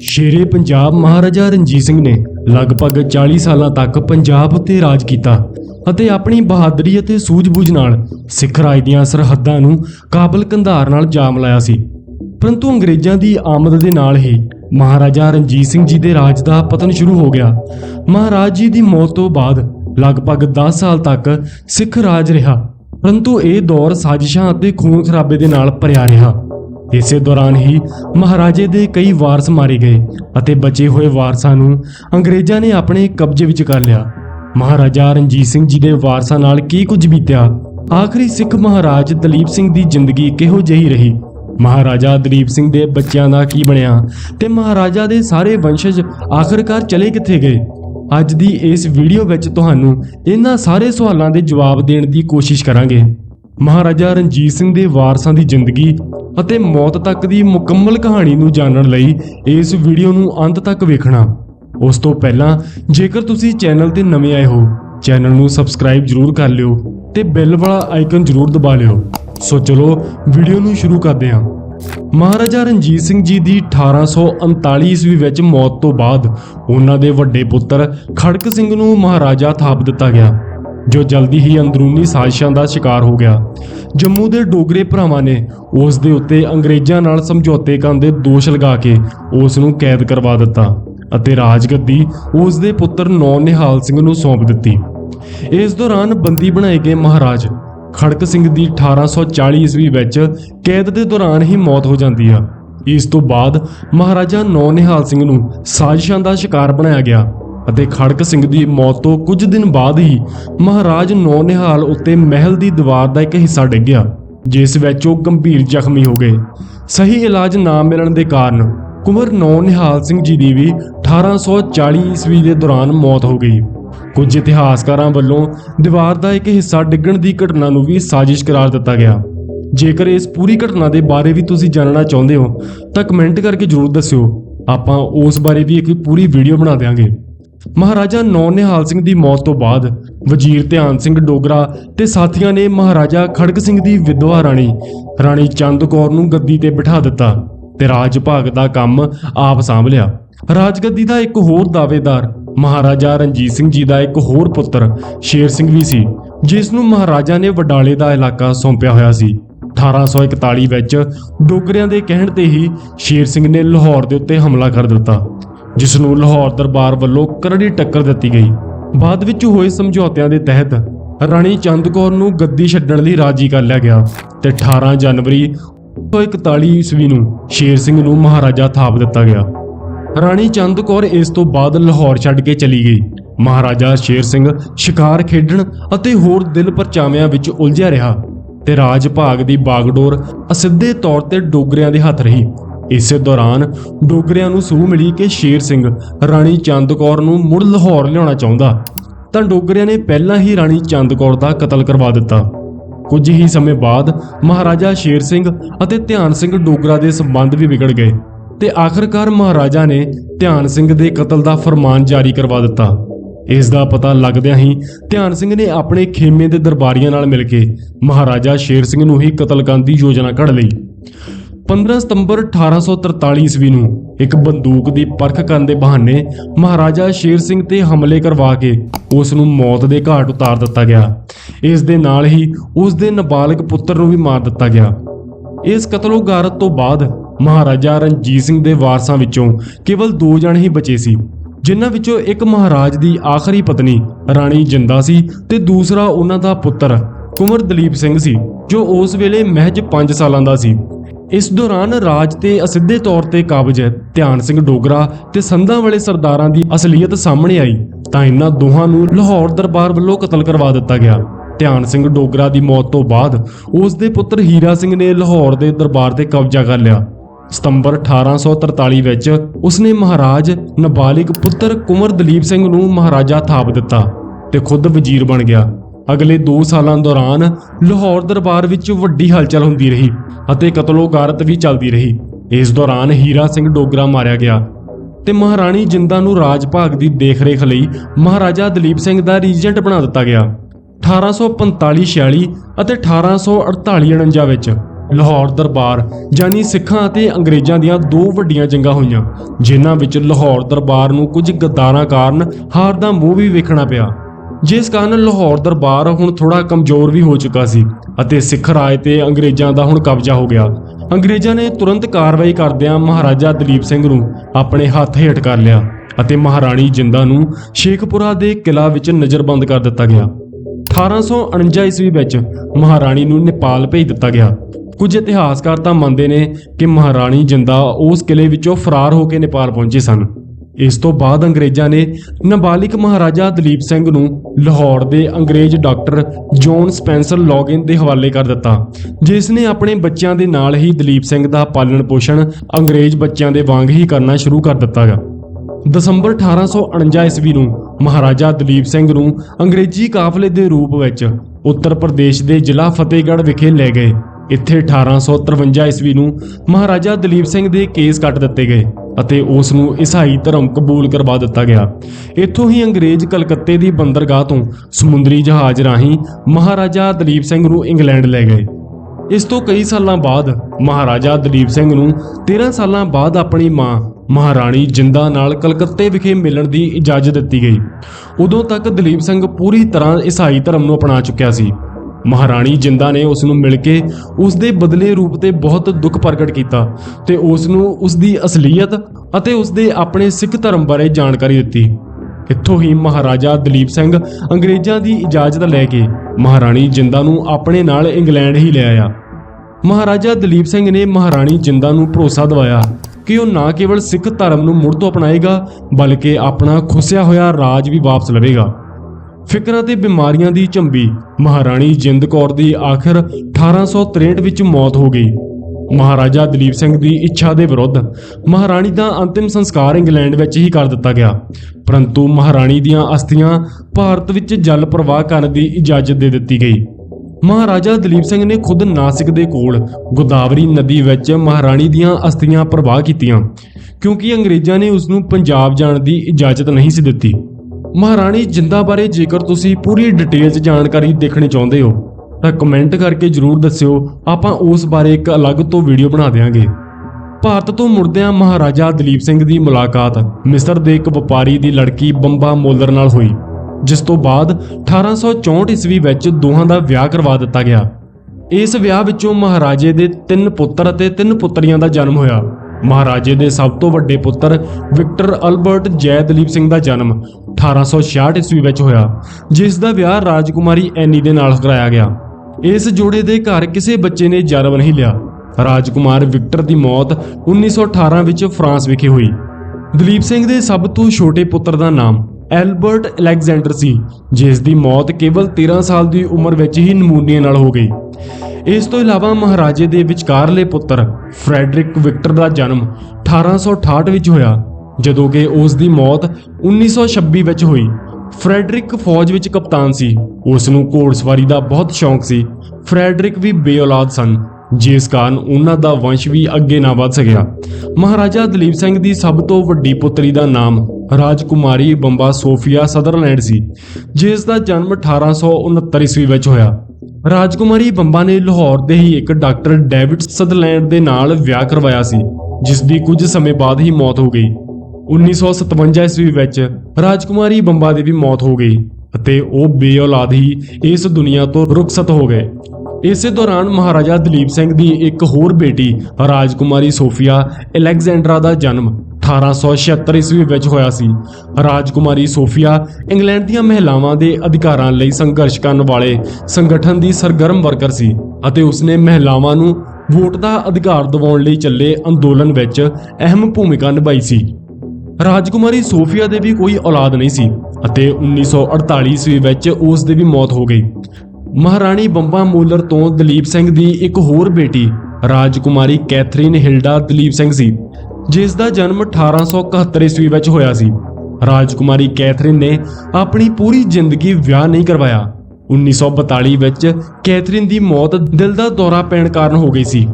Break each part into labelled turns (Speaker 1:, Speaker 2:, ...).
Speaker 1: ਸ਼ੇਰੇ ਪੰਜਾਬ ਮਹਾਰਾਜਾ ਰਣਜੀਤ ਸਿੰਘ ਨੇ ਲਗਭਗ 40 ਸਾਲਾਂ ਤੱਕ ਪੰਜਾਬ ਉੱਤੇ ਰਾਜ ਕੀਤਾ ਅਤੇ ਆਪਣੀ ਬਹਾਦਰੀ ਅਤੇ ਸੂਝ-ਬੂਝ ਨਾਲ ਸਿੱਖ ਰਾਜ ਦੀਆਂ ਸਰਹੱਦਾਂ ਨੂੰ ਕਾਬਲ ਕੰਧਾਰ ਨਾਲ ਜਾਮ ਲਾਇਆ ਸੀ। ਪਰੰਤੂ ਅੰਗਰੇਜ਼ਾਂ ਦੀ ਆਮਦ ਦੇ ਨਾਲ ਹੀ ਮਹਾਰਾਜਾ ਰਣਜੀਤ ਸਿੰਘ ਜੀ ਦੇ ਰਾਜ ਦਾ ਪਤਨ ਸ਼ੁਰੂ ਹੋ ਗਿਆ। ਮਹਾਰਾਜ ਜੀ ਦੀ ਮੌਤ ਤੋਂ ਬਾਅਦ ਲਗਭਗ 10 ਸਾਲ ਤੱਕ ਸਿੱਖ ਰਾਜ ਰਿਹਾ। ਪਰੰਤੂ ਇਹ ਦੌਰ ਸਾਜ਼ਿਸ਼ਾਂ ਅਤੇ ਖੂਨ ਖਰਾਬੇ ਦੇ ਨਾਲ ਭਰਿਆ ਰਿਹਾ। ਇਸੇ ਦੌਰਾਨ ਹੀ ਮਹਾਰਾਜੇ ਦੇ ਕਈ ਵਾਰਸ ਮਾਰੇ ਗਏ ਅਤੇ ਬਚੇ ਹੋਏ ਵਾਰਸਾਂ ਨੂੰ ਅੰਗਰੇਜ਼ਾਂ ਨੇ ਆਪਣੇ ਕਬਜ਼ੇ ਵਿੱਚ ਕਰ ਲਿਆ। ਮਹਾਰਾਜਾ ਰਣਜੀਤ ਸਿੰਘ ਜੀ ਦੇ ਵਾਰਸਾਂ ਨਾਲ ਕੀ ਕੁਝ ਬੀਤਿਆ? ਆਖਰੀ ਸਿੱਖ ਮਹਾਰਾਜ ਦਲੀਪ ਸਿੰਘ ਦੀ ਜ਼ਿੰਦਗੀ ਕਿਹੋ ਜਿਹੀ ਰਹੀ? ਮਹਾਰਾਜਾ ਦਲੀਪ ਸਿੰਘ ਦੇ ਬੱਚਿਆਂ ਦਾ ਕੀ ਬਣਿਆ ਤੇ ਮਹਾਰਾਜਾ ਦੇ ਸਾਰੇ ਵੰਸ਼ਜ ਆਖਰਕਾਰ ਚਲੇ ਕਿੱਥੇ ਗਏ? ਅੱਜ ਦੀ ਇਸ ਵੀਡੀਓ ਵਿੱਚ ਤੁਹਾਨੂੰ ਇਹਨਾਂ ਸਾਰੇ ਸਵਾਲਾਂ ਦੇ ਜਵਾਬ ਦੇਣ ਦੀ ਕੋਸ਼ਿਸ਼ ਕਰਾਂਗੇ। ਮਹਾਰਾਜਾ ਰਣਜੀਤ ਸਿੰਘ ਦੇ ਵਾਰਸਾਂ ਦੀ ਜ਼ਿੰਦਗੀ ਅਤੇ ਮੌਤ ਤੱਕ ਦੀ ਮੁਕੰਮਲ ਕਹਾਣੀ ਨੂੰ ਜਾਣਨ ਲਈ ਇਸ ਵੀਡੀਓ ਨੂੰ ਅੰਤ ਤੱਕ ਵੇਖਣਾ। ਉਸ ਤੋਂ ਪਹਿਲਾਂ, ਜੇਕਰ ਤੁਸੀਂ ਚੈਨਲ ਤੇ ਨਵੇਂ ਆਏ ਹੋ, ਚੈਨਲ ਨੂੰ ਸਬਸਕ੍ਰਾਈਬ ਜਰੂਰ ਕਰ ਲਿਓ ਤੇ ਬੈਲ ਵਾਲਾ ਆਈਕਨ ਜਰੂਰ ਦਬਾ ਲਿਓ। ਸੋ ਚਲੋ, ਵੀਡੀਓ ਨੂੰ ਸ਼ੁਰੂ ਕਰਦੇ ਹਾਂ। ਮਹਾਰਾਜਾ ਰਣਜੀਤ ਸਿੰਘ ਜੀ ਦੀ 1839 ਈਸਵੀ ਵਿੱਚ ਮੌਤ ਤੋਂ ਬਾਅਦ ਉਹਨਾਂ ਦੇ ਵੱਡੇ ਪੁੱਤਰ ਖੜਕ ਸਿੰਘ ਨੂੰ ਮਹਾਰਾਜਾ ਥਾਪ ਦਿੱਤਾ ਗਿਆ। ਜੋ ਜਲਦੀ ਹੀ ਅੰਦਰੂਨੀ ਸਾਜ਼ਿਸ਼ਾਂ ਦਾ ਸ਼ਿਕਾਰ ਹੋ ਗਿਆ। ਜੰਮੂ ਦੇ ਡੋਗਰੇ ਭਰਾਵਾਂ ਨੇ ਉਸ ਦੇ ਉੱਤੇ ਅੰਗਰੇਜ਼ਾਂ ਨਾਲ ਸਮਝੌਤੇ ਕਰਨ ਦੇ ਦੋਸ਼ ਲਗਾ ਕੇ ਉਸ ਨੂੰ ਕੈਦ ਕਰਵਾ ਦਿੱਤਾ ਅਤੇ ਰਾਜਗੱਦੀ ਉਸ ਦੇ ਪੁੱਤਰ ਨੌ ਨਿਹਾਲ ਸਿੰਘ ਨੂੰ ਸੌਂਪ ਦਿੱਤੀ। ਇਸ ਦੌਰਾਨ ਬੰਦੀ ਬਣਾਏ ਗਏ ਮਹਾਰਾਜ ਖੜਕ ਸਿੰਘ ਦੀ 1840 ਈਸਵੀ ਵਿੱਚ ਕੈਦ ਦੇ ਦੌਰਾਨ ਹੀ ਮੌਤ ਹੋ ਜਾਂਦੀ ਆ। ਇਸ ਤੋਂ ਬਾਅਦ ਮਹਾਰਾਜਾ ਨੌ ਨਿਹਾਲ ਸਿੰਘ ਨੂੰ ਸਾਜ਼ਿਸ਼ਾਂ ਦਾ ਸ਼ਿਕਾਰ ਬਣਾਇਆ ਗਿਆ। ਅਤੇ ਖੜਕ ਸਿੰਘ ਦੀ ਮੌਤ ਤੋਂ ਕੁਝ ਦਿਨ ਬਾਅਦ ਹੀ ਮਹਾਰਾਜ ਨੌ ਨਿਹਾਲ ਉੱਤੇ ਮਹਿਲ ਦੀ ਦੀਵਾਰ ਦਾ ਇੱਕ ਹਿੱਸਾ ਡਿੱਗਿਆ ਜਿਸ ਵਿੱਚ ਉਹ ਗੰਭੀਰ ਜ਼ਖਮੀ ਹੋ ਗਏ। ਸਹੀ ਇਲਾਜ ਨਾ ਮਿਲਣ ਦੇ ਕਾਰਨ ਕੁੰਵਰ ਨੌ ਨਿਹਾਲ ਸਿੰਘ ਜੀ ਦੀ ਵੀ 1840 ਈਸਵੀ ਦੇ ਦੌਰਾਨ ਮੌਤ ਹੋ ਗਈ। ਕੁਝ ਇਤਿਹਾਸਕਾਰਾਂ ਵੱਲੋਂ ਦੀਵਾਰ ਦਾ ਇੱਕ ਹਿੱਸਾ ਡਿੱਗਣ ਦੀ ਘਟਨਾ ਨੂੰ ਵੀ ਸਾਜ਼ਿਸ਼ ਕਰਾਰ ਦਿੱਤਾ ਗਿਆ। ਜੇਕਰ ਇਸ ਪੂਰੀ ਘਟਨਾ ਦੇ ਬਾਰੇ ਵੀ ਤੁਸੀਂ ਜਾਣਨਾ ਚਾਹੁੰਦੇ ਹੋ, ਤਾਂ ਕਮੈਂਟ ਕਰਕੇ ਜਰੂਰ ਦੱਸਿਓ। ਆਪਾਂ ਉਸ ਬਾਰੇ ਵੀ ਇੱਕ ਪੂਰੀ ਵੀਡੀਓ ਬਣਾ ਦੇਵਾਂਗੇ ਮਹਾਰਾਜਾ ਨੌ ਨਿਹਾਲ ਸਿੰਘ ਦੀ ਮੌਤ ਤੋਂ ਬਾਅਦ ਵਜ਼ੀਰ ਧਿਆਨ ਸਿੰਘ ਡੋਗਰਾ ਤੇ ਸਾਥੀਆਂ ਨੇ ਮਹਾਰਾਜਾ ਖੜਕ ਸਿੰਘ ਦੀ ਵਿਧਵਾ ਰਾਣੀ ਰਾਣੀ ਚੰਦ ਕੌਰ ਨੂੰ ਗੱਦੀ ਤੇ ਬਿਠਾ ਦਿੱਤਾ ਤੇ ਰਾਜ ਭਾਗ ਦਾ ਕੰਮ ਆਪ ਸੰਭ ਲਿਆ ਰਾਜਗੱਦੀ ਦਾ ਇੱਕ ਹੋਰ ਦਾਅਵੇਦਾਰ ਮਹਾਰਾਜਾ ਰਣਜੀਤ ਸਿੰਘ ਜੀ ਦਾ ਇੱਕ ਹੋਰ ਪੁੱਤਰ ਸ਼ੇਰ ਸਿੰਘ ਵੀ ਸੀ, ਜਿਸ ਨੂੰ ਮਹਾਰਾਜਾ ਨੇ ਵਡਾਲੇ ਦਾ ਇਲਾਕਾ ਸੌਂਪਿਆ ਹੋਇਆ ਸੀ। 1841 ਵਿੱਚ ਡੋਗਰਿਆਂ ਦੇ ਕਹਿਣ ਤੇ ਹੀ ਸ਼ੇਰ ਸਿੰਘ ਨੇ ਲਾਹੌਰ ਦੇ ਉੱਤੇ ਹਮਲਾ ਕਰ ਦਿੱਤਾ। ਜਿਸ ਨੂੰ ਲਾਹੌਰ ਦਰਬਾਰ ਵੱਲੋਂ ਕਰੜੀ ਟੱਕਰ ਦਿੱਤੀ ਗਈ। ਬਾਅਦ ਵਿੱਚ ਹੋਏ ਸਮਝੌਤਿਆਂ ਦੇ ਤਹਿਤ ਰਾਣੀ ਚੰਦ ਕੌਰ ਨੂੰ ਗੱਦੀ ਛੱਡਣ ਲਈ ਰਾਜੀ ਕਰ ਲਿਆ ਗਿਆ ਤੇ 18 ਜਨਵਰੀ 1941 ਈਸਵੀ ਨੂੰ ਸ਼ੇਰ ਸਿੰਘ ਨੂੰ ਮਹਾਰਾਜਾ ਥਾਪ ਦਿੱਤਾ ਗਿਆ। ਰਾਣੀ ਚੰਦ ਕੌਰ ਇਸ ਤੋਂ ਬਾਅਦ ਲਾਹੌਰ ਛੱਡ ਕੇ ਚਲੀ ਗਈ। ਮਹਾਰਾਜਾ ਸ਼ੇਰ ਸਿੰਘ ਸ਼ਿਕਾਰ ਖੇਡਣ ਅਤੇ ਹੋਰ ਦਿਲ ਪਰਚਾਵਿਆਂ ਵਿੱਚ ਉਲਝਿਆ ਰਿਹਾ ਤੇ ਰਾਜ ਭਾਗ ਦੀ ਬਾਗਡੋਰ ਅਸਿੱਧੇ ਤੌਰ ਤੇ ਡੋਗਰਿਆਂ ਦੇ ਹੱਥ ਰਹੀ। ਇਸੇ ਦੌਰਾਨ ਡੋਗਰਿਆਂ ਨੂੰ ਸੂਹ ਮਿਲੀ ਕਿ ਸ਼ੇਰ ਸਿੰਘ ਰਾਣੀ ਚੰਦ ਕੌਰ ਨੂੰ ਮੁੜ ਲਾਹੌਰ ਲਿਆਉਣਾ ਚਾਹੁੰਦਾ, ਤਾਂ ਡੋਗਰਿਆਂ ਨੇ ਪਹਿਲਾਂ ਹੀ ਰਾਣੀ ਚੰਦ ਕੌਰ ਦਾ ਕਤਲ ਕਰਵਾ ਦਿੱਤਾ। ਕੁਝ ਹੀ ਸਮੇਂ ਬਾਅਦ ਮਹਾਰਾਜਾ ਸ਼ੇਰ ਸਿੰਘ ਅਤੇ ਧਿਆਨ ਸਿੰਘ ਡੋਗਰਾ ਦੇ ਸੰਬੰਧ ਵੀ ਵਿਗੜ ਗਏ ਤੇ ਆਖਰਕਾਰ ਮਹਾਰਾਜਾ ਨੇ ਧਿਆਨ ਸਿੰਘ ਦੇ ਕਤਲ ਦਾ ਫਰਮਾਨ ਜਾਰੀ ਕਰਵਾ ਦਿੱਤਾ। ਇਸ ਦਾ ਪਤਾ ਲੱਗਦਿਆਂ ਹੀ ਧਿਆਨ ਸਿੰਘ ਨੇ ਆਪਣੇ ਖੇਮੇ ਦੇ ਦਰਬਾਰੀਆਂ ਨਾਲ ਮਿਲ ਕੇ ਮਹਾਰਾਜਾ ਸ਼ੇਰ ਸਿੰਘ ਨੂੰ ਹੀ ਕਤਲ ਕਰਨ ਦੀ ਯੋਜਨਾ ਘੜ ਲਈ। 15 ਸਤੰਬਰ 1843 ਈਸਵੀ ਨੂੰ ਇੱਕ ਬੰਦੂਕ ਦੀ ਪਰਖ ਕਰਨ ਦੇ ਬਹਾਨੇ ਮਹਾਰਾਜਾ ਸ਼ੇਰ ਸਿੰਘ ਤੇ ਹਮਲੇ ਕਰਵਾ ਕੇ ਉਸ ਨੂੰ ਮੌਤ ਦੇ ਘਾਟ ਉਤਾਰ ਦਿੱਤਾ ਗਿਆ। ਇਸ ਦੇ ਨਾਲ ਹੀ ਉਸ ਦੇ ਨਾਬਾਲਗ ਪੁੱਤਰ ਨੂੰ ਵੀ ਮਾਰ ਦਿੱਤਾ ਗਿਆ। ਇਸ ਕਤਲੋਗਾਰਤ ਤੋਂ ਬਾਅਦ ਮਹਾਰਾਜਾ ਰਣਜੀਤ ਸਿੰਘ ਦੇ ਵਾਰਸਾਂ ਵਿੱਚੋਂ ਕੇਵਲ ਦੋ ਜਣੇ ਹੀ ਬਚੇ ਸੀ, ਜਿਨ੍ਹਾਂ ਵਿੱਚੋਂ ਇੱਕ ਮਹਾਰਾਜ ਦੀ ਆਖਰੀ ਪਤਨੀ ਰਾਣੀ ਜਿੰਦਾ ਸੀ ਤੇ ਦੂਸਰਾ ਉਹਨਾਂ ਦਾ ਪੁੱਤਰ ਕੁੰਵਰ ਦਲੀਪ ਸਿੰਘ ਸੀ, ਜੋ ਉਸ ਵੇਲੇ ਮਹਿਜ 5 ਸਾਲਾਂ ਦਾ ਸੀ। ਇਸ ਦੌਰਾਨ ਰਾਜ ਤੇ ਅਸਿੱਧੇ ਤੌਰ ਤੇ ਕਾਬਜ ਧਿਆਨ ਸਿੰਘ ਡੋਗਰਾ ਤੇ ਸੰਧਾਂ ਵਾਲੇ ਸਰਦਾਰਾਂ ਦੀ ਅਸਲੀਅਤ ਸਾਹਮਣੇ ਆਈ। ਤਾਂ ਇਹਨਾਂ ਦੋਹਾਂ ਨੂੰ ਲਾਹੌਰ ਦਰਬਾਰ ਵੱਲੋਂ ਕਤਲ ਕਰਵਾ ਦਿੱਤਾ ਗਿਆ। ਧਿਆਨ ਸਿੰਘ ਡੋਗਰਾ ਦੀ ਮੌਤ ਤੋਂ ਬਾਅਦ ਉਸ ਦੇ ਪੁੱਤਰ ਹੀਰਾ ਸਿੰਘ ਨੇ ਲਾਹੌਰ ਦੇ ਦਰਬਾਰ ਤੇ ਕਬਜ਼ਾ ਕਰ ਲਿਆ। ਸਤੰਬਰ 1843 ਵਿੱਚ ਉਸਨੇ ਮਹਾਰਾਜ ਨਾਬਾਲਿਗ ਪੁੱਤਰ ਕੁੰਵਰ ਦਲੀਪ ਸਿੰਘ ਨੂੰ ਮਹਾਰਾਜਾ ਥਾਪ ਦਿੱਤਾ ਤੇ ਖੁਦ ਵਜ਼ੀਰ ਬਣ ਗਿਆ। ਅਗਲੇ 2 ਸਾਲਾਂ ਦੌਰਾਨ ਲਾਹੌਰ ਦਰਬਾਰ ਵਿੱਚ ਵੱਡੀ ਹਲਚਲ ਹੁੰਦੀ ਰਹੀ ਅਤੇ ਕਤਲੋਗਾਰਤ ਵੀ ਚੱਲਦੀ ਰਹੀ। ਇਸ ਦੌਰਾਨ ਹੀਰਾ ਸਿੰਘ ਡੋਗਰਾ ਮਾਰਿਆ ਗਿਆ ਤੇ ਮਹਾਰਾਣੀ ਜਿੰਦਾ ਨੂੰ ਰਾਜ ਭਾਗ ਦੀ ਦੇਖਰੇਖ ਲਈ ਮਹਾਰਾਜਾ ਦਲੀਪ ਸਿੰਘ ਦਾ ਰੀਜੈਂਟ ਬਣਾ ਦਿੱਤਾ ਗਿਆ। 1845-46 ਅਤੇ 1848-49 ਵਿੱਚ ਲਾਹੌਰ ਦਰਬਾਰ ਯਾਨੀ ਸਿੱਖਾਂ ਅਤੇ ਅੰਗਰੇਜ਼ਾਂ ਦੀਆਂ ਦੋ ਵੱਡੀਆਂ ਜੰਗਾਂ ਹੋਈਆਂ, ਜਿਨ੍ਹਾਂ ਵਿੱਚ ਲਾਹੌਰ ਦਰਬਾਰ ਨੂੰ ਕੁਝ ਗੱਦਾਰਾਂ ਕਾਰਨ ਹਾਰ ਦਾ ਮੂੰਹ ਵੀ ਵੇਖਣਾ ਪਿਆ। ਜਿਸ ਕਾਰਨ ਲਾਹੌਰ ਦਰਬਾਰ ਹੁਣ ਥੋੜਾ ਕਮਜ਼ੋਰ ਵੀ ਹੋ ਚੁੱਕਾ ਸੀ ਅਤੇ ਸਿੱਖ ਰਾਜ ਤੇ ਅੰਗਰੇਜ਼ਾਂ ਦਾ ਹੁਣ ਕਬਜ਼ਾ ਹੋ ਗਿਆ। ਅੰਗਰੇਜ਼ਾਂ ਨੇ ਤੁਰੰਤ ਕਾਰਵਾਈ ਕਰਦਿਆਂ ਮਹਾਰਾਜਾ ਦਲੀਪ ਸਿੰਘ ਨੂੰ ਆਪਣੇ ਹੱਥ ਹੇਠ ਕਰ ਲਿਆ ਅਤੇ ਮਹਾਰਾਣੀ ਜਿੰਦਾ ਨੂੰ ਸ਼ੇਖਪੁਰਾ ਦੇ ਕਿਲਾ ਵਿੱਚ ਨਜ਼ਰਬੰਦ ਕਰ ਦਿੱਤਾ ਗਿਆ। 1849 ਈਸਵੀ ਵਿੱਚ ਮਹਾਰਾਣੀ ਨੂੰ ਨੇਪਾਲ ਭੇਜ ਦਿੱਤਾ ਗਿਆ। ਕੁਝ ਇਤਿਹਾਸਕਾਰ ਤਾਂ ਮੰਨਦੇ ਨੇ ਕਿ ਮਹਾਰਾਣੀ ਜਿੰਦਾ ਉਸ ਕਿਲੇ ਵਿੱਚੋਂ ਫਰਾਰ ਹੋ ਕੇ ਨੇਪਾਲ ਪਹੁੰਚੇ ਸਨ। ਇਸ ਤੋਂ ਬਾਅਦ ਅੰਗਰੇਜ਼ਾਂ ਨੇ ਨਾਬਾਲਿਗ ਮਹਾਰਾਜਾ ਦਲੀਪ ਸਿੰਘ ਨੂੰ ਲਾਹੌਰ ਦੇ ਅੰਗਰੇਜ਼ ਡਾਕਟਰ ਜੌਨ ਸਪੈਂਸਰ ਲੌਗਿਨ ਦੇ ਹਵਾਲੇ ਕਰ ਦਿੱਤਾ, ਜਿਸ ਨੇ ਆਪਣੇ ਬੱਚਿਆਂ ਦੇ ਨਾਲ ਹੀ ਦਲੀਪ ਸਿੰਘ ਦਾ ਪਾਲਣ ਪੋਸ਼ਣ ਅੰਗਰੇਜ਼ ਬੱਚਿਆਂ ਦੇ ਵਾਂਗ ਹੀ ਕਰਨਾ ਸ਼ੁਰੂ ਕਰ ਦਿੱਤਾ ਦਿੱਤਾਗਾ ਦਸੰਬਰ 1849 ਈਸਵੀ ਨੂੰ ਮਹਾਰਾਜਾ ਦਲੀਪ ਸਿੰਘ ਨੂੰ ਅੰਗਰੇਜ਼ੀ ਕਾਫਲੇ ਦੇ ਰੂਪ ਵਿੱਚ ਉੱਤਰ ਪ੍ਰਦੇਸ਼ ਦੇ ਜ਼ਿਲ੍ਹਾ ਫਤਿਹਗੜ੍ਹ ਵਿਖੇ ਲੈ ਗਏ। ਇੱਥੇ 1853 ਈਸਵੀ ਨੂੰ ਮਹਾਰਾਜਾ ਦਲੀਪ ਸਿੰਘ ਦੇ ਕੇਸ ਕੱਟ ਦਿੱਤੇ ਗਏ ਅਤੇ ਉਸ ਨੂੰ ਈਸਾਈ ਧਰਮ ਕਬੂਲ ਕਰਵਾ ਦਿੱਤਾ ਗਿਆ। ਇੱਥੋਂ ਹੀ ਅੰਗਰੇਜ਼ ਕਲਕੱਤੇ ਦੀ ਬੰਦਰਗਾਹ ਤੋਂ ਸਮੁੰਦਰੀ ਜਹਾਜ਼ ਰਾਹੀਂ ਮਹਾਰਾਜਾ ਦਲੀਪ ਸਿੰਘ ਨੂੰ ਇੰਗਲੈਂਡ ਲੈ ਗਏ। ਇਸ ਤੋਂ ਕਈ ਸਾਲਾਂ ਬਾਅਦ ਮਹਾਰਾਜਾ ਦਲੀਪ ਸਿੰਘ ਨੂੰ 13 ਸਾਲਾਂ ਬਾਅਦ ਆਪਣੀ ਮਾਂ ਮਹਾਰਾਣੀ ਜਿੰਦਾ ਨਾਲ ਕਲਕੱਤੇ ਵਿਖੇ ਮਿਲਣ ਦੀ ਇਜਾਜ਼ਤ ਦਿੱਤੀ ਗਈ। ਉਦੋਂ ਤੱਕ ਦਲੀਪ ਸਿੰਘ ਪੂਰੀ ਤਰ੍ਹਾਂ ਈਸਾਈ ਧਰਮ ਨੂੰ ਅਪਣਾ ਚੁੱਕਿਆ ਸੀ। ਮਹਾਰਾਣੀ ਜਿੰਦਾ ਨੇ ਉਸ ਨੂੰ ਮਿਲ ਕੇ ਉਸ ਦੇ ਬਦਲੇ ਰੂਪ ਤੇ ਬਹੁਤ ਦੁੱਖ ਪ੍ਰਗਟ ਕੀਤਾ ਤੇ ਉਸ ਨੂੰ ਉਸ ਦੀ ਅਸਲੀਅਤ ਅਤੇ ਉਸ ਦੇ ਆਪਣੇ ਸਿੱਖ ਧਰਮ ਬਾਰੇ ਜਾਣਕਾਰੀ ਦਿੱਤੀ। ਇੱਥੋਂ ਹੀ ਮਹਾਰਾਜਾ ਦਲੀਪ ਸਿੰਘ ਅੰਗਰੇਜ਼ਾਂ ਦੀ ਇਜਾਜ਼ਤ ਲੈ ਕੇ ਮਹਾਰਾਣੀ ਜਿੰਦਾ ਨੂੰ ਆਪਣੇ ਨਾਲ ਇੰਗਲੈਂਡ ਹੀ ਲੈ ਆਇਆ। ਮਹਾਰਾਜਾ ਦਲੀਪ ਸਿੰਘ ਨੇ ਮਹਾਰਾਣੀ ਜਿੰਦਾ ਨੂੰ ਭਰੋਸਾ ਦਿਵਾਇਆ ਕਿ ਉਹ ਨਾ ਕੇਵਲ ਸਿੱਖ ਧਰਮ ਨੂੰ ਮੁੜ ਤੋਂ ਅਪਣਾਏਗਾ, ਬਲਕਿ ਆਪਣਾ ਖੁਸਿਆ ਹੋਇਆ ਰਾਜ ਵੀ ਵਾਪਸ ਲਵੇਗਾ। ਫਿਕਰਾਂ ਤੇ ਬਿਮਾਰੀਆਂ ਦੀ ਝੰਬੀ। ਮਹਾਰਾਣੀ ਜਿੰਦ ਕੌਰ ਦੀ ਆਖਰ 1863 ਵਿੱਚ ਮੌਤ ਹੋ ਗਈ। ਮਹਾਰਾਜਾ ਦਲੀਪ ਸਿੰਘ ਦੀ ਇੱਛਾ ਦੇ ਵਿਰੁੱਧ ਮਹਾਰਾਣੀ ਦਾ ਅੰਤਿਮ ਸੰਸਕਾਰ ਇੰਗਲੈਂਡ ਵਿੱਚ ਹੀ ਕਰ ਦਿੱਤਾ ਗਿਆ। ਪਰੰਤੂ ਮਹਾਰਾਣੀ ਦੀਆਂ ਅਸਥੀਆਂ ਭਾਰਤ ਵਿੱਚ ਜਲ ਪ੍ਰਵਾਹ ਕਰਨ ਦੀ ਇਜਾਜ਼ਤ ਦੇ ਦਿੱਤੀ ਗਈ। ਮਹਾਰਾਜਾ ਦਲੀਪ ਸਿੰਘ ਨੇ ਖੁਦ ਨਾਸਿਕ ਦੇ ਕੋਲ ਗੋਦਾਵਰੀ ਨਦੀ ਵਿੱਚ ਮਹਾਰਾਣੀ ਦੀਆਂ ਅਸਥੀਆਂ ਪ੍ਰਵਾਹ ਕੀਤੀਆਂ, ਕਿਉਂਕਿ ਅੰਗਰੇਜ਼ਾਂ ਨੇ ਉਸ ਨੂੰ ਪੰਜਾਬ ਜਾਣ ਦੀ ਇਜਾਜ਼ਤ ਨਹੀਂ ਸੀ ਦਿੱਤੀ। ਮਹਾਰਾਣੀ, ਜਿੰਦਾ ਬਾਰੇ ਜੇਕਰ ਤੁਸੀਂ ਪੂਰੀ ਡਿਟੇਲ 'ਚ ਜਾਣਕਾਰੀ ਦੇਖਣੀ ਚਾਹੁੰਦੇ ਹੋ, ਤਾਂ ਕਮੈਂਟ ਕਰਕੇ ਜਰੂਰ ਦੱਸਿਓ, ਆਪਾਂ ਉਸ ਬਾਰੇ ਇੱਕ ਅਲੱਗ ਤੋਂ ਵੀਡੀਓ ਬਣਾ ਦੇਵਾਂਗੇ ਭਾਰਤ ਤੋਂ ਮੁੜਦਿਆਂ ਮਹਾਰਾਜਾ ਦਲੀਪ ਸਿੰਘ ਦੀ ਮੁਲਾਕਾਤ ਮਿਸਰ ਦੇ ਇੱਕ ਵਪਾਰੀ ਦੀ ਲੜਕੀ ਬੰਬਾ ਮੋਲਰ ਨਾਲ ਹੋਈ, ਜਿਸ ਤੋਂ ਬਾਅਦ 1864 ਈਸਵੀ ਵਿੱਚ ਦੋਹਾਂ ਦਾ ਵਿਆਹ ਕਰਵਾ ਦਿੱਤਾ ਗਿਆ। ਇਸ ਵਿਆਹ ਵਿੱਚੋਂ ਮਹਾਰਾਜੇ ਦੇ ਤਿੰਨ ਪੁੱਤਰ ਅਤੇ ਤਿੰਨ ਪੁੱਤਰੀਆਂ ਦਾ ਜਨਮ ਹੋਇਆ। ਮਹਾਰਾਜੇ ਦੇ ਸਭ ਤੋਂ ਵੱਡੇ ਪੁੱਤਰ ਵਿਕਟਰ ਅਲਬਰਟ ਜੈ ਸਿੰਘ ਦਾ ਜਨਮ 1866 ਈਸਵੀ ਵਿੱਚ ਹੋਇਆ, ਜਿਸ ਦਾ ਵਿਆਹ ਰਾਜਕੁਮਾਰੀ ਐਨੀ ਦੇ ਨਾਲ ਕਰਾਇਆ ਗਿਆ। ਇਸ ਜੋੜੇ ਦੇ ਘਰ ਕਿਸੇ ਬੱਚੇ ਨੇ ਜਨਮ ਨਹੀਂ ਲਿਆ। ਰਾਜਕੁਮਾਰ ਵਿਕਟਰ ਦੀ ਮੌਤ 1918 ਵਿੱਚ ਫਰਾਂਸ ਵਿਖੇ ਹੋਈ। ਦਲੀਪ ਸਿੰਘ ਦੇ ਸਭ ਤੋਂ ਛੋਟੇ ਪੁੱਤਰ ਦਾ ਨਾਮ ਐਲਬਰਟ ਅਲੈਗਜ਼ੈਂਡਰ ਸੀ, ਜਿਸ ਦੀ ਮੌਤ ਕੇਵਲ 13 ਸਾਲ ਦੀ ਉਮਰ ਵਿੱਚ ਹੀ ਨਮੂਨੀਆ ਨਾਲ ਹੋ ਗਈ। ਇਸ ਤੋਂ ਇਲਾਵਾ ਮਹਾਰਾਜੇ ਦੇ ਵਿਚਕਾਰਲੇ ਪੁੱਤਰ ਫਰੈਡਰਿਕ ਵਿਕਟਰ ਦਾ ਜਨਮ 1868 ਵਿੱਚ ਹੋਇਆ, ਜਦੋਂ ਕਿ ਉਸ ਦੀ ਮੌਤ 1926 ਵਿੱਚ ਹੋਈ। ਫਰੈਡਰਿਕ ਫੌਜ ਵਿੱਚ ਕਪਤਾਨ ਸੀ। ਉਸ ਨੂੰ ਘੋੜਸਵਾਰੀ ਦਾ ਬਹੁਤ ਸ਼ੌਂਕ ਸੀ। ਫਰੈਡਰਿਕ ਵੀ ਬੇਔਲਾਦ ਸਨ, ਜਿਸ ਕਾਰਨ ਉਹਨਾਂ ਦਾ ਵੰਸ਼ ਵੀ ਅੱਗੇ ਨਾ ਵਧ ਸਕਿਆ। ਮਹਾਰਾਜਾ ਦਲੀਪ ਸਿੰਘ ਦੀ ਸਭ ਤੋਂ ਵੱਡੀ ਪੁੱਤਰੀ ਦਾ ਨਾਮ ਰਾਜਕੁਮਾਰੀ ਬੰਬਾ ਸੋਫੀਆ ਸਦਰਲੈਂਡ ਸੀ, ਜਿਸ ਦਾ ਜਨਮ 1869 ਈਸਵੀ ਵਿੱਚ ਹੋਇਆ। ਰਾਜਕੁਮਾਰੀ ਬੰਬਾ ਨੇ ਲਾਹੌਰ ਦੇ ਹੀ ਇੱਕ ਡਾਕਟਰ ਡੇਵਿਡ ਸਦਲੈਂਡ ਦੇ ਨਾਲ ਵਿਆਹ ਕਰਵਾਇਆ ਸੀ, ਜਿਸ ਦੀ ਕੁਝ ਸਮੇਂ ਬਾਅਦ ਹੀ ਮੌਤ ਹੋ ਗਈ। 1957 ਈਸਵੀ ਵਿੱਚ ਰਾਜਕੁਮਾਰੀ ਬੰਬਾ ਦੀ ਵੀ ਮੌਤ ਹੋ ਗਈ ਅਤੇ ਉਹ ਬੇਔਲਾਦ ਹੀ ਇਸ ਦੁਨੀਆ ਤੋਂ ਰੁਖਸਤ ਹੋ ਗਏ। ਇਸੇ ਦੌਰਾਨ ਮਹਾਰਾਜਾ ਦਲੀਪ ਸਿੰਘ ਦੀ ਇੱਕ ਹੋਰ ਬੇਟੀ ਰਾਜਕੁਮਾਰੀ ਸੋਫੀਆ ਅਲੈਗਜ਼ੈਂਡਰਾ ਦਾ ਜਨਮ 1876 ਈਸਵੀ ਵਿੱਚ ਹੋਇਆ ਸੀ। ਰਾਜਕੁਮਾਰੀ ਸੋਫੀਆ ਇੰਗਲੈਂਡ ਦੀਆਂ ਮਹਿਲਾਵਾਂ ਦੇ ਅਧਿਕਾਰਾਂ ਲਈ ਸੰਘਰਸ਼ ਕਰਨ ਵਾਲੇ ਸੰਗਠਨ ਦੀ ਸਰਗਰਮ ਵਰਕਰ ਸੀ ਅਤੇ ਉਸਨੇ ਮਹਿਲਾਵਾਂ ਨੂੰ ਵੋਟ ਦਾ ਅਧਿਕਾਰ ਦਿਵਾਉਣ ਲਈ ਚੱਲੇ ਅੰਦੋਲਨ ਵਿੱਚ ਅਹਿਮ ਭੂਮਿਕਾ ਨਿਭਾਈ ਸੀ। ਰਾਜਕੁਮਾਰੀ ਸੋਫੀਆ ਦੇ ਵੀ ਕੋਈ ਔਲਾਦ ਨਹੀਂ ਸੀ ਅਤੇ 1948 ਈਸਵੀ ਵਿੱਚ ਉਸ ਦੀ ਵੀ ਮੌਤ ਹੋ ਗਈ। ਮਹਾਰਾਣੀ ਬੰਬਾ ਮੂਲਰ ਤੋਂ ਦਲੀਪ ਸਿੰਘ ਦੀ ਇੱਕ ਹੋਰ ਬੇਟੀ ਰਾਜਕੁਮਾਰੀ ਕੈਥਰੀਨ ਹਿਲਡਾ ਦਲੀਪ ਸਿੰਘ ਸੀ। ਜਿਸ ਦਾ ਜਨਮ 1871 ਈਸਵੀ ਵਿੱਚ ਹੋਇਆ ਸੀ। ਰਾਜਕੁਮਾਰੀ ਕੈਥਰੀਨ ਨੇ ਆਪਣੀ ਪੂਰੀ ਜ਼ਿੰਦਗੀ ਵਿਆਹ ਨਹੀਂ ਕਰਵਾਇਆ। 1942 ਵਿੱਚ ਕੈਥਰੀਨ ਦੀ ਮੌਤ ਦਿਲ ਦਾ ਦੌਰਾ ਪੈਣ ਕਾਰਨ ਹੋ ਗਈ ਸੀ।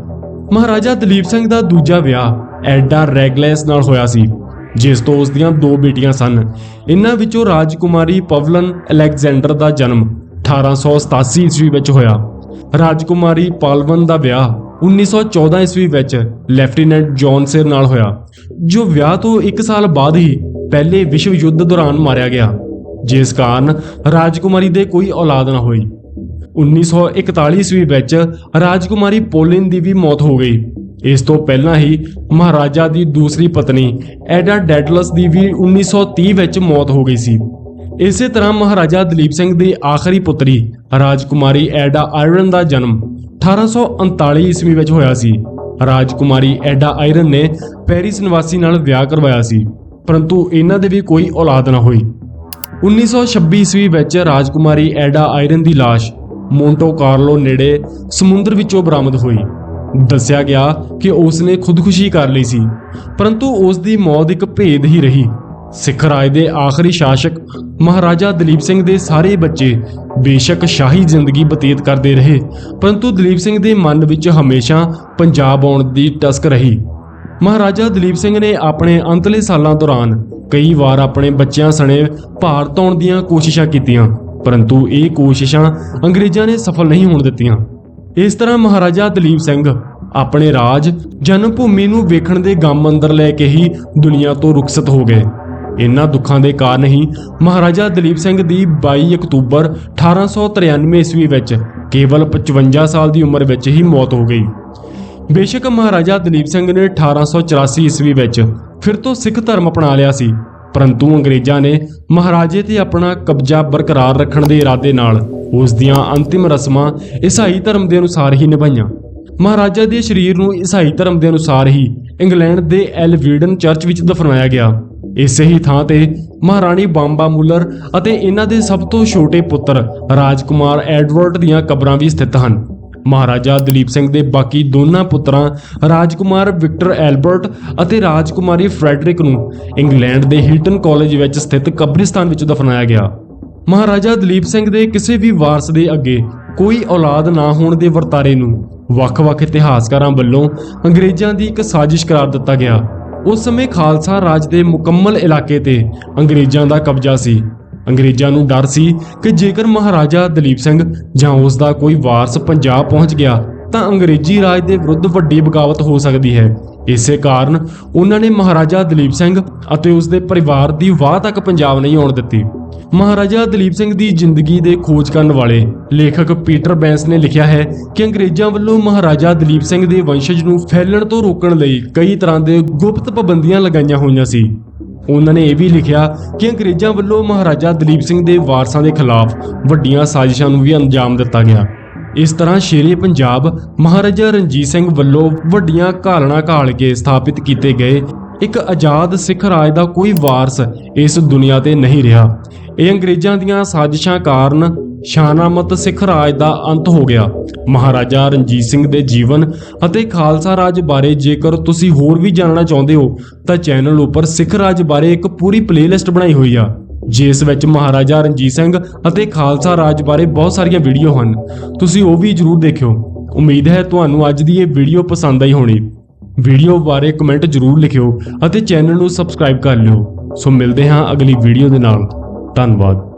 Speaker 1: ਮਹਾਰਾਜਾ ਦਲੀਪ ਸਿੰਘ ਦਾ ਦੂਜਾ ਵਿਆਹ ਐਡਾ ਰੈਗਲੈਸ ਨਾਲ ਹੋਇਆ ਸੀ, ਜਿਸ ਤੋਂ ਉਸ ਦੀਆਂ ਦੋ ਬੇਟੀਆਂ ਸਨ। ਇਨ੍ਹਾਂ ਵਿੱਚੋਂ ਰਾਜਕੁਮਾਰੀ ਪਵਲਨ ਅਲੈਗਜ਼ੈਂਡਰ ਦਾ ਜਨਮ 1887 ਈਸਵੀ ਵਿੱਚ ਹੋਇਆ। ਰਾਜਕੁਮਾਰੀ ਪਾਲਵਨ ਦਾ ਵਿਆਹ 1914 ਈਸਵੀ ਵਿੱਚ ਲੈਫਟੀਨੈਂਟ ਜੌਨ ਸਿਰ ਨਾਲ ਹੋਇਆ, ਜੋ ਵਿਆਹ ਤੋਂ 1 ਸਾਲ ਬਾਅਦ ਹੀ ਪਹਿਲੇ ਵਿਸ਼ਵ ਯੁੱਧ ਦੌਰਾਨ ਮਾਰਿਆ ਗਿਆ, ਜਿਸ ਕਾਰਨ ਰਾਜਕੁਮਾਰੀ ਦੇ ਕੋਈ ਔਲਾਦ ਨਾ ਹੋਈ। 1941 ਈਸਵੀ ਵਿੱਚ ਰਾਜਕੁਮਾਰੀ ਪੋਲਿਨ ਦੀ ਵੀ ਮੌਤ ਹੋ ਗਈ। ਇਸ ਤੋਂ ਪਹਿਲਾਂ ਹੀ ਮਹਾਰਾਜਾ ਦੀ ਦੂਸਰੀ ਪਤਨੀ ਐਡਾ ਡੈਡਲਸ ਦੀ ਵੀ 1930 ਵਿੱਚ ਮੌਤ ਹੋ ਗਈ ਸੀ। ਇਸੇ ਤਰ੍ਹਾਂ ਮਹਾਰਾਜਾ ਦਲੀਪ ਸਿੰਘ ਦੀ ਆਖਰੀ ਪੁੱਤਰੀ ਰਾਜਕੁਮਾਰੀ ਐਡਾ ਆਇਰਨ ਦਾ ਜਨਮ 1839 ਈਸਵੀ ਵਿੱਚ ਹੋਇਆ ਸੀ। ਰਾਜਕੁਮਾਰੀ ਐਡਾ ਆਇਰਨ ਨੇ ਪੈਰਿਸ ਨਿਵਾਸੀ ਨਾਲ ਵਿਆਹ ਕਰਵਾਇਆ ਸੀ, ਪਰੰਤੂ ਇਹਨਾਂ ਦੇ ਵੀ ਕੋਈ ਔਲਾਦ ਨਾ ਹੋਈ। 1926 ਈਸਵੀ ਵਿੱਚ ਰਾਜਕੁਮਾਰੀ ਐਡਾ ਆਇਰਨ ਦੀ ਲਾਸ਼ ਮੋਂਟੋ ਕਾਰਲੋ ਨੇੜੇ ਸਮੁੰਦਰ ਵਿੱਚੋਂ ਬਰਾਮਦ ਹੋਈ। ਦੱਸਿਆ ਗਿਆ ਕਿ ਉਸ ਨੇ ਖੁਦਕੁਸ਼ੀ ਕਰ ਲਈ ਸੀ, ਪਰੰਤੂ ਉਸ ਦੀ ਮੌਤ ਇੱਕ ਭੇਦ ਹੀ ਰਹੀ। ਸਿੱਖ ਰਾਜ ਦੇ ਆਖਰੀ ਸ਼ਾਸਕ ਮਹਾਰਾਜਾ ਦਲੀਪ ਸਿੰਘ ਦੇ ਸਾਰੇ ਬੱਚੇ ਬੇਸ਼ੱਕ ਸ਼ਾਹੀ ਜ਼ਿੰਦਗੀ ਬਤੀਤ ਕਰਦੇ ਰਹੇ, ਪਰੰਤੂ ਦਲੀਪ ਸਿੰਘ ਦੇ ਮਨ ਵਿੱਚ ਹਮੇਸ਼ਾ ਪੰਜਾਬ ਆਉਣ ਦੀ ਟਸਕ ਰਹੀ। ਮਹਾਰਾਜਾ ਦਲੀਪ ਸਿੰਘ ਨੇ ਆਪਣੇ ਅੰਤਲੇ ਸਾਲਾਂ ਦੌਰਾਨ ਕਈ ਵਾਰ ਆਪਣੇ ਬੱਚਿਆਂ ਸਣੇ ਭਾਰਤ ਆਉਣ ਦੀਆਂ ਕੋਸ਼ਿਸ਼ਾਂ ਕੀਤੀਆਂ, ਪਰੰਤੂ ਇਹ ਕੋਸ਼ਿਸ਼ਾਂ ਅੰਗਰੇਜ਼ਾਂ ਨੇ ਸਫਲ ਨਹੀਂ ਹੋਣ ਦਿੱਤੀਆਂ। ਇਸ ਤਰ੍ਹਾਂ ਮਹਾਰਾਜਾ ਦਲੀਪ ਸਿੰਘ ਆਪਣੇ ਰਾਜ ਜਨਮ ਭੂਮੀ ਨੂੰ ਵੇਖਣ ਦੇ ਗਮ ਅੰਦਰ ਲੈ ਕੇ ਹੀ ਦੁਨੀਆ ਤੋਂ ਰੁਖਸਤ ਹੋ ਗਏ। ਇਨ੍ਹਾਂ ਦੁੱਖਾਂ ਦੇ ਕਾਰਨ ਹੀ ਮਹਾਰਾਜਾ ਦਲੀਪ ਸਿੰਘ ਦੀ 22 ਅਕਤੂਬਰ 1893 ਈਸਵੀ ਵਿੱਚ ਕੇਵਲ 55 ਸਾਲ ਦੀ ਉਮਰ ਵਿੱਚ ਹੀ ਮੌਤ ਹੋ ਗਈ। ਬੇਸ਼ੱਕ ਮਹਾਰਾਜਾ ਦਲੀਪ ਸਿੰਘ ਨੇ 1884 ਈਸਵੀ ਵਿੱਚ ਫਿਰ ਤੋਂ ਸਿੱਖ ਧਰਮ ਅਪਣਾ ਲਿਆ ਸੀ, ਪਰੰਤੂ ਅੰਗਰੇਜ਼ਾਂ ਨੇ ਮਹਾਰਾਜੇ ਤੇ ਆਪਣਾ ਕਬਜ਼ਾ ਬਰਕਰਾਰ ਰੱਖਣ ਦੇ ਇਰਾਦੇ ਨਾਲ ਉਸ ਦੀਆਂ ਅੰਤਿਮ ਰਸਮਾਂ ਈਸਾਈ ਧਰਮ ਦੇ ਅਨੁਸਾਰ ਹੀ ਨਿਭਾਈਆਂ। ਮਹਾਰਾਜਾ ਦੇ ਸਰੀਰ ਨੂੰ ਈਸਾਈ ਧਰਮ ਦੇ ਅਨੁਸਾਰ ਹੀ ਇੰਗਲੈਂਡ ਦੇ ਐਲਵੀਡਨ ਚਰਚ ਵਿੱਚ ਦਫਨਾਇਆ ਗਿਆ। ਇਸੇ ਹੀ ਥਾਂ ਤੇ ਮਹਾਰਾਣੀ ਬਾਂਬਾ ਮੁਲਰ ਅਤੇ ਇਹਨਾਂ ਦੇ ਸਭ ਤੋਂ ਛੋਟੇ ਪੁੱਤਰ ਰਾਜਕੁਮਾਰ ਐਡਵਰਡ ਦੀਆਂ ਕਬਰਾਂ ਵੀ ਸਥਿਤ ਹਨ। ਮਹਾਰਾਜਾ ਦਲੀਪ ਸਿੰਘ ਦੇ ਬਾਕੀ ਦੋਨਾਂ ਪੁੱਤਰਾਂ ਰਾਜਕੁਮਾਰ ਵਿਕਟਰ ਐਲਬਰਟ ਅਤੇ ਰਾਜਕੁਮਾਰੀ ਫਰੈਡਰਿਕ ਨੂੰ ਇੰਗਲੈਂਡ ਦੇ ਹੀਲਟਨ ਕਾਲਜ ਵਿੱਚ ਸਥਿਤ ਕਬਰਿਸਤਾਨ ਵਿੱਚ ਦਫਨਾਇਆ ਗਿਆ। ਮਹਾਰਾਜਾ ਦਲੀਪ ਸਿੰਘ ਦੇ ਕਿਸੇ ਵੀ ਵਾਰਸ ਦੇ ਅੱਗੇ ਕੋਈ ਔਲਾਦ ਨਾ ਹੋਣ ਦੇ ਵਰਤਾਰੇ ਨੂੰ ਵੱਖ-ਵੱਖ ਇਤਿਹਾਸਕਾਰਾਂ ਵੱਲੋਂ ਅੰਗਰੇਜ਼ਾਂ ਦੀ ਇੱਕ ਸਾਜ਼ਿਸ਼ ਕਰਾਰ ਦਿੱਤਾ ਗਿਆ। ਉਸ ਸਮੇਂ ਖਾਲਸਾ ਰਾਜ ਦੇ ਮੁਕੰਮਲ ਇਲਾਕੇ ਤੇ ਅੰਗਰੇਜ਼ਾਂ ਦਾ ਕਬਜ਼ਾ ਸੀ। ਅੰਗਰੇਜ਼ਾਂ ਨੂੰ ਡਰ ਸੀ ਕਿ ਜੇਕਰ ਮਹਾਰਾਜਾ ਦਲੀਪ ਸਿੰਘ ਜਾਂ ਉਸ ਦਾ ਕੋਈ ਵਾਰਸ ਪੰਜਾਬ ਪਹੁੰਚ ਗਿਆ ਤਾਂ ਅੰਗਰੇਜ਼ੀ ਰਾਜ ਦੇ ਵਿਰੁੱਧ ਵੱਡੀ ਬਗਾਵਤ ਹੋ ਸਕਦੀ ਹੈ। ਇਸੇ ਕਾਰਨ ਉਹਨਾਂ ਨੇ ਮਹਾਰਾਜਾ ਦਲੀਪ ਸਿੰਘ ਅਤੇ ਉਸ ਦੇ ਪਰਿਵਾਰ ਦੀ ਵਾਹ ਤੱਕ ਪੰਜਾਬ ਨਹੀਂ ਆਉਣ ਦਿੱਤੀ। ਮਹਾਰਾਜਾ ਦਲੀਪ ਸਿੰਘ ਦੀ ਜ਼ਿੰਦਗੀ ਦੇ ਖੋਜ ਕਰਨ ਵਾਲੇ ਲੇਖਕ ਪੀਟਰ ਬੈਂਸ ਨੇ ਲਿਖਿਆ ਹੈ ਕਿ ਅੰਗਰੇਜ਼ਾਂ ਵੱਲੋਂ ਮਹਾਰਾਜਾ ਦਲੀਪ ਸਿੰਘ ਦੇ ਵੰਸ਼ਜ ਨੂੰ ਫੈਲਣ ਤੋਂ ਰੋਕਣ ਲਈ ਕਈ ਤਰ੍ਹਾਂ ਦੇ ਗੁਪਤ ਪਾਬੰਦੀਆਂ ਲਗਾਈਆਂ ਹੋਈਆਂ ਸੀ। ਉਹਨਾਂ ਨੇ ਇਹ ਵੀ ਲਿਖਿਆ ਕਿ ਅੰਗਰੇਜ਼ਾਂ ਵੱਲੋਂ ਮਹਾਰਾਜਾ ਦਲੀਪ ਸਿੰਘ ਦੇ ਵਾਰਸਾਂ ਦੇ ਖਿਲਾਫ ਵੱਡੀਆਂ ਸਾਜ਼ਿਸ਼ਾਂ ਨੂੰ ਵੀ ਅੰਜਾਮ ਦਿੱਤਾ ਗਿਆ। ਇਸ ਤਰ੍ਹਾਂ ਸ਼ੇਰੇ ਪੰਜਾਬ ਮਹਾਰਾਜਾ ਰਣਜੀਤ ਸਿੰਘ ਵੱਲੋਂ ਵੱਡੀਆਂ ਘਾਲਣਾ ਘਾਲ ਕੇ ਸਥਾਪਿਤ ਕੀਤੇ ਗਏ। ਇੱਕ ਆਜ਼ਾਦ ਸਿੱਖ ਰਾਜ ਦਾ ਕੋਈ ਵਾਰਸ ਇਸ ਦੁਨੀਆ ਤੇ ਨਹੀਂ ਰਿਹਾ। ਇਹ ਅੰਗਰੇਜ਼ਾਂ ਦੀਆਂ ਸਾਜ਼ਿਸ਼ਾਂ ਕਾਰਨ ਸ਼ਾਨਾਮਤ ਸਿੱਖ ਰਾਜ ਦਾ ਅੰਤ ਹੋ ਗਿਆ। ਮਹਾਰਾਜਾ ਰਣਜੀਤ ਸਿੰਘ ਦੇ ਜੀਵਨ ਅਤੇ ਖਾਲਸਾ ਰਾਜ ਬਾਰੇ ਜੇਕਰ ਤੁਸੀਂ ਹੋਰ ਵੀ ਜਾਣਨਾ ਚਾਹੁੰਦੇ ਹੋ, ਤਾਂ ਚੈਨਲ ਉੱਪਰ ਸਿੱਖ ਰਾਜ ਬਾਰੇ ਇੱਕ ਪੂਰੀ ਪਲੇਲਿਸਟ ਬਣਾਈ ਹੋਈ ਆ। ਜਿਸ ਵਿੱਚ ਮਹਾਰਾਜਾ ਰਣਜੀਤ ਸਿੰਘ ਅਤੇ ਖਾਲਸਾ ਰਾਜ ਬਾਰੇ ਬਹੁਤ ਸਾਰੀਆਂ ਵੀਡੀਓ ਹਨ। ਤੁਸੀਂ ਉਹ ਵੀ ਜਰੂਰ ਦੇਖਿਓ। ਉਮੀਦ ਹੈ ਤੁਹਾਨੂੰ ਅੱਜ ਦੀ ਇਹ ਵੀਡੀਓ ਪਸੰਦ ਆਈ ਹੋਣੀ। ਵੀਡੀਓ ਬਾਰੇ ਕਮੈਂਟ ਜਰੂਰ ਲਿਖਿਓ ਅਤੇ ਚੈਨਲ ਨੂੰ ਸਬਸਕ੍ਰਾਈਬ ਕਰ ਲਿਓ। ਸੋ ਮਿਲਦੇ ਹਾਂ ਅਗਲੀ ਵੀਡੀਓ ਦੇ ਨਾਲ। ਧੰਨਵਾਦ।